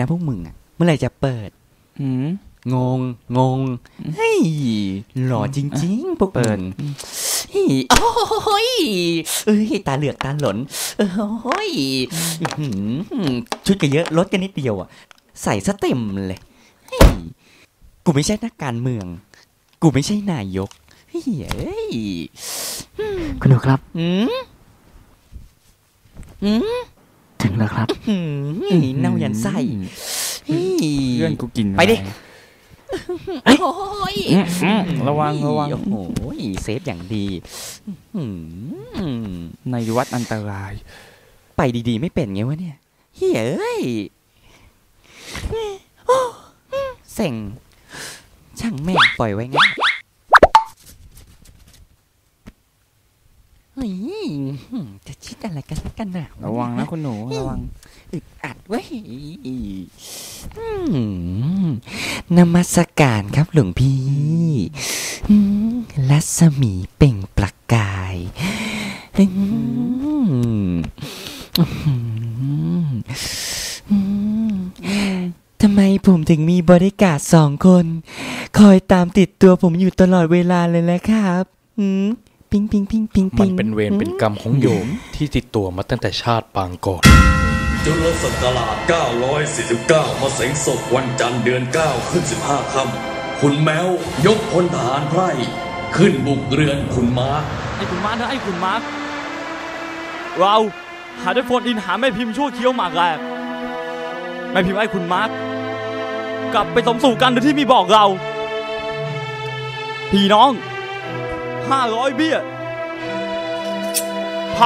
นะพวกมึงอะเมื่อไหร่จะเปิดหืมงงงงเฮ้ยหล่อจริง ๆ พวกเปิดมึงเฮ้ยโอ้ยเอ้ยตาเหลือกตาหลนเโอ้ยอื้อหือชุดก็เยอะลดกันนิดเดียวอะ ใส่ซะเต็มเลยเฮ้ยกูไม่ใช่นักการเมือง กูไม่ใช่นายกเฮ้ยเอ้ยคุณหนูครับอืมอืม ถึงแล้วครับหืมเน่ายันไส้เฮ้ยเพื่อนกูกินไปดิอะรโอ้ยอืมอืมระวังระวังโอ้โหเซฟอย่างดีอื้อหือในวัดอันตราย ไปดีๆ ไม่เป็นไงวะเนี่ยเฮ้ยเอ้ยโอ้เซ็งช่างแม่งปล่อยไว้งั้น เฮ้ยจะชิดอะไรกันนักกันหนาระวังนะคุณหนูระวังอึดอัดเว้ยอืมนมัสการครับหลวงพี่อืมรัศมีเปล่งประกายอืมอืมทำไมผมถึงมีบริการดสองคน คอยตามติดตัวผมอยู่ตลอดเวลาเลยแหละครับ อืม ปิงปิงปิงปิงปิมันงเป็นเวรเป็นกรรมของโยมที่ติดตัวมาตั้งแต่ชาติปางก่อนจุลศักราช949 มาเสงศพวันจันทร์เดือน 9 ขึ้น 15ค่ำคุณแมวยกพลทหารไพร่ ขึ้นบุกเรือนคุณมาร์คไอ้คุณมาร์คนะไอ้คุณมาร์คเราหาได้โฟนอินหาแม่พิมพ์ชั่วเคี้ยวหมากแรกแม่พิมพ์ไอ้คุณมาร์คกลับไปสมสู่กันโดยที่มีบอกเรา พี่น้องห้าร้อยเบี้ย เ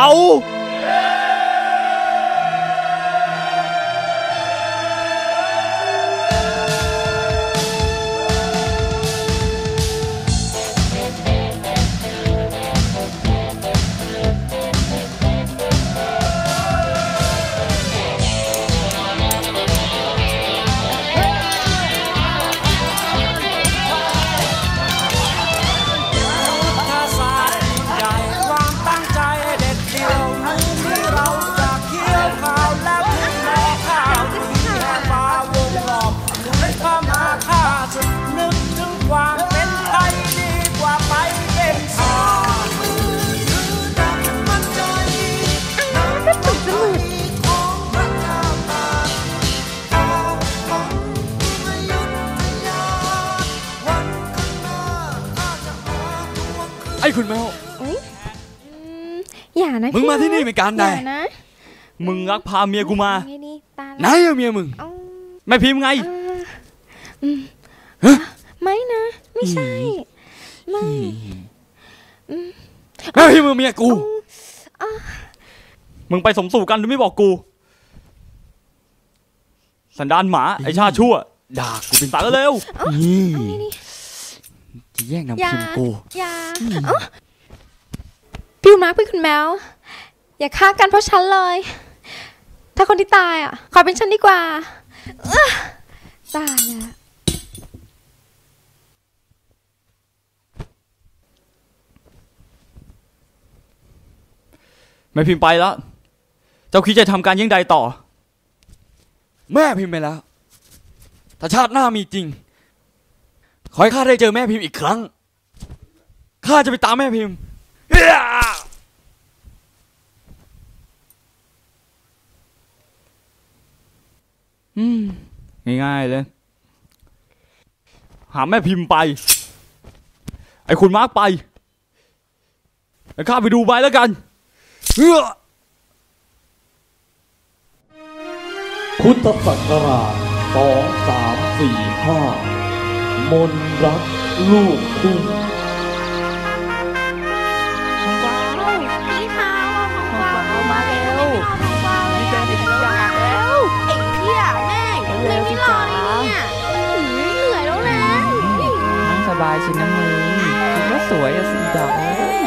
คืนไอ้คุณแมวอืมอย่านะมึงพี่มาที่นี่เป็นการใดอย่านะมึงรักพาเมียกูมาไงดีตาไหนอะเมียมึงเอาแม่พิมพ์ไงอ่าอืมไม่นะ ไม่ใช่ ไม่แม่พิมพ์มึงเมียกูมึงไปสมสู่กันโดยไม่บอกกู สันดานหมา ไอชาติชั่วด่ากูเป็นสารเร็วนี่เอาไงดี จะแย่งอย่านำพิมพ์กูอย่าเอ้าพี่มาร์คพี่คุณแมว อย่าฆ่ากันเพราะฉันเลย ถ้าคนที่ตายอะ ขอเป็นฉันดีกว่าอ๊ะตายแล้วแม่พิมพ์ไปแล้ว เจ้าคิดจะทำการยังใดต่อ แม่พิมพ์ไปแล้ว ถ้าชาติหน้ามีจริง ขอให้ข้าได้เจอแม่พิมพ์อีกครั้ง ข้าจะไปตามแม่พิมพ์เอี้ยอืมง่ายๆเลย หาแม่พิมพ์ไป ไอ้คุณมาร์กไป ไอ้ข้าไปดูใบแล้วกันเอื้อพุทธศักราช2345ม นรักลูกทุ่งว้าวพี่ขาวว้าวมาเร็วว้าวนี่เป็นอีกอย่างแล้วไอ้เพี่ยแม่งเลยไม่รอเลยเนี่ยหือเหนื่อยแล้วนะนั่งสบายสินะมึงคิดว่าสวยอะสีดอกเอ้ย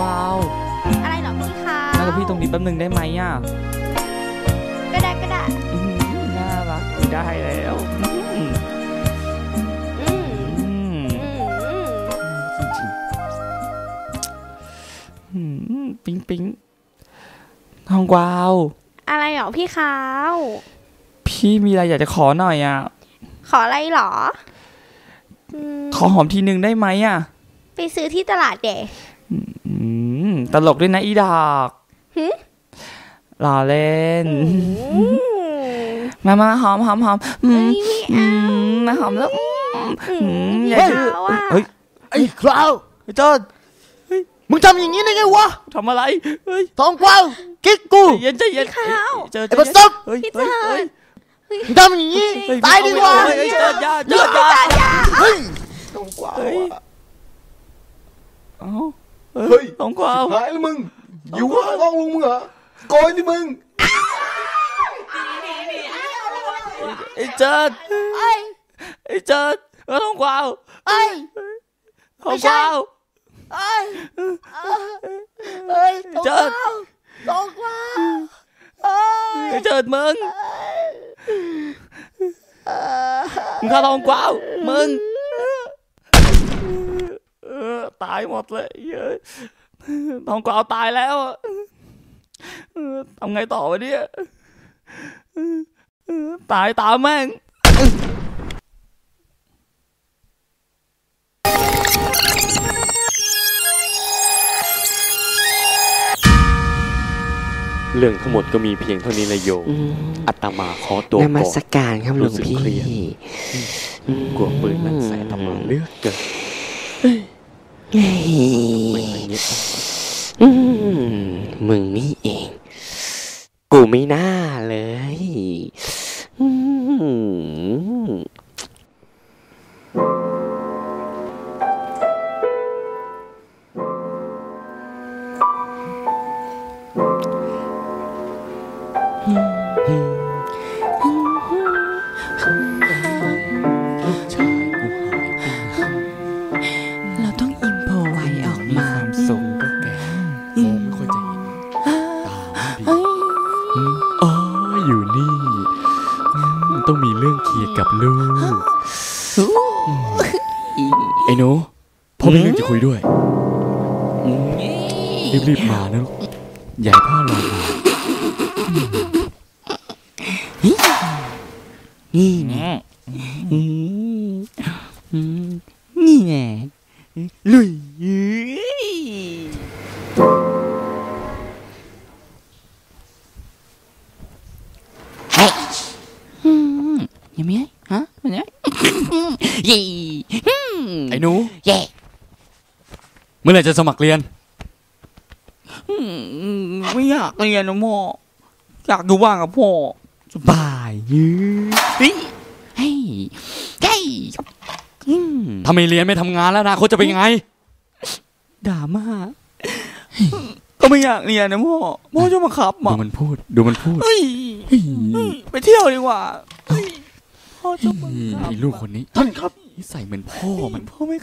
ว้าวอะไรเหรอพี่ขาวนั่งกับพี่ตรงนี้แป๊บนึงได้ไหมอะ น่ารักได้แล้วปิ๊งปิ๊งทองกวาว อะไรหรอพี่ขาว พี่มีอะไรอยากจะขอหน่อยอะ ขออะไรหรอ ขอหอมทีนึงได้ไหมอะ ไปซื้อที่ตลาดเดอืมตลกด้วยนะอีดอกหึรอเล่น มามาหอมหอมหอมอืมอืมมาหอมแล้วอืมอย่าพี่ดื้อขาวอะเฮ้ยไอ้คราวไอ้เจิดมึงทำอย่างนี้ได้ไงวะทำอะไรเฮ้ยทองกวาวกิ๊กกูใจเย็นใจเย็นพี่ขาวเจอไอ้บัสซับเฮ้ยพี่เฮ้ยเจิเฮ้ยดมึงทำอย่างนี้เฮ้ตายดีกว่าเฮ้ยเฮ้ยเจิดอยาเจิดอยาเฮ้ยทองกวาวเฮ้ยอะเอ้าเฮ้ยทองกวาวหายแล้วมึงอยู่ว่าห้องลุงมึงเหรอโกยที่มึง ไอ้เจิดไอ้เจิดเออทองกวาวไอ้ทองกวาวไอ้เฮ้ยเจิดทองกวาวเอ้ยไอ้เจิดมึงมึงฆ่าทองกวาวมึงเออตายหมดเลยเย้ยทองกวาวตายแล้วอะเออทำไงต่อวะเนี่ยเออ ตายตามแม่งเรื่องทั้งหมดก็มีเพียงเท่านี้ละโยมอืมอัตมาขอตัวนมัก่อสนการครับหลวงรู้สึกพี่เครียดอืมกลัวปืนมันใส่อาตมาเลือกเกินเฮ้ยไม่ไปเงียบอืมมึงนี่เอง กูไม่น่า เราต้องอิมโพไว้ออกมาสูงก็แก่ผมก็จะอินตามดีอ๋ออยู่นี่ ต้องมีเรื่องเคลียร์กับลูกไอ้หนูพ่อมีเรื่องจะคุยด้วยรีบๆมานะลูกอย่าให้พ่อรอนา นนี่ไงอืมอืมนี่ไงลุยเฮ้ยอืมยังไม่ไงฮะยังไงยี่อืมไอ้หนูเย่เมื่อไหร่จะสมัครเรียนอืมไม่อยากเรียนนะพ่ออยากอยู่บ้านกับพ่อ สบายยืดเฮ้ยเฮ้ยเฮ้ยอืมถ้าไม่เรียนไม่ทำงานแล้วอนะเขาคตจะเป็นไงด่ามาก็ไม่อยากเรียนนะพ่อพ่อจะมาขับดูมามันพูด ดูมันพูดเฮ้ยเฮ้ยไปเที่ยวดีกว่าเฮ้ยพ่อจะมาขับไอ้ลูกคนนี้ท่านครับนิสัยเหมือนพ่อมันพ่อไม่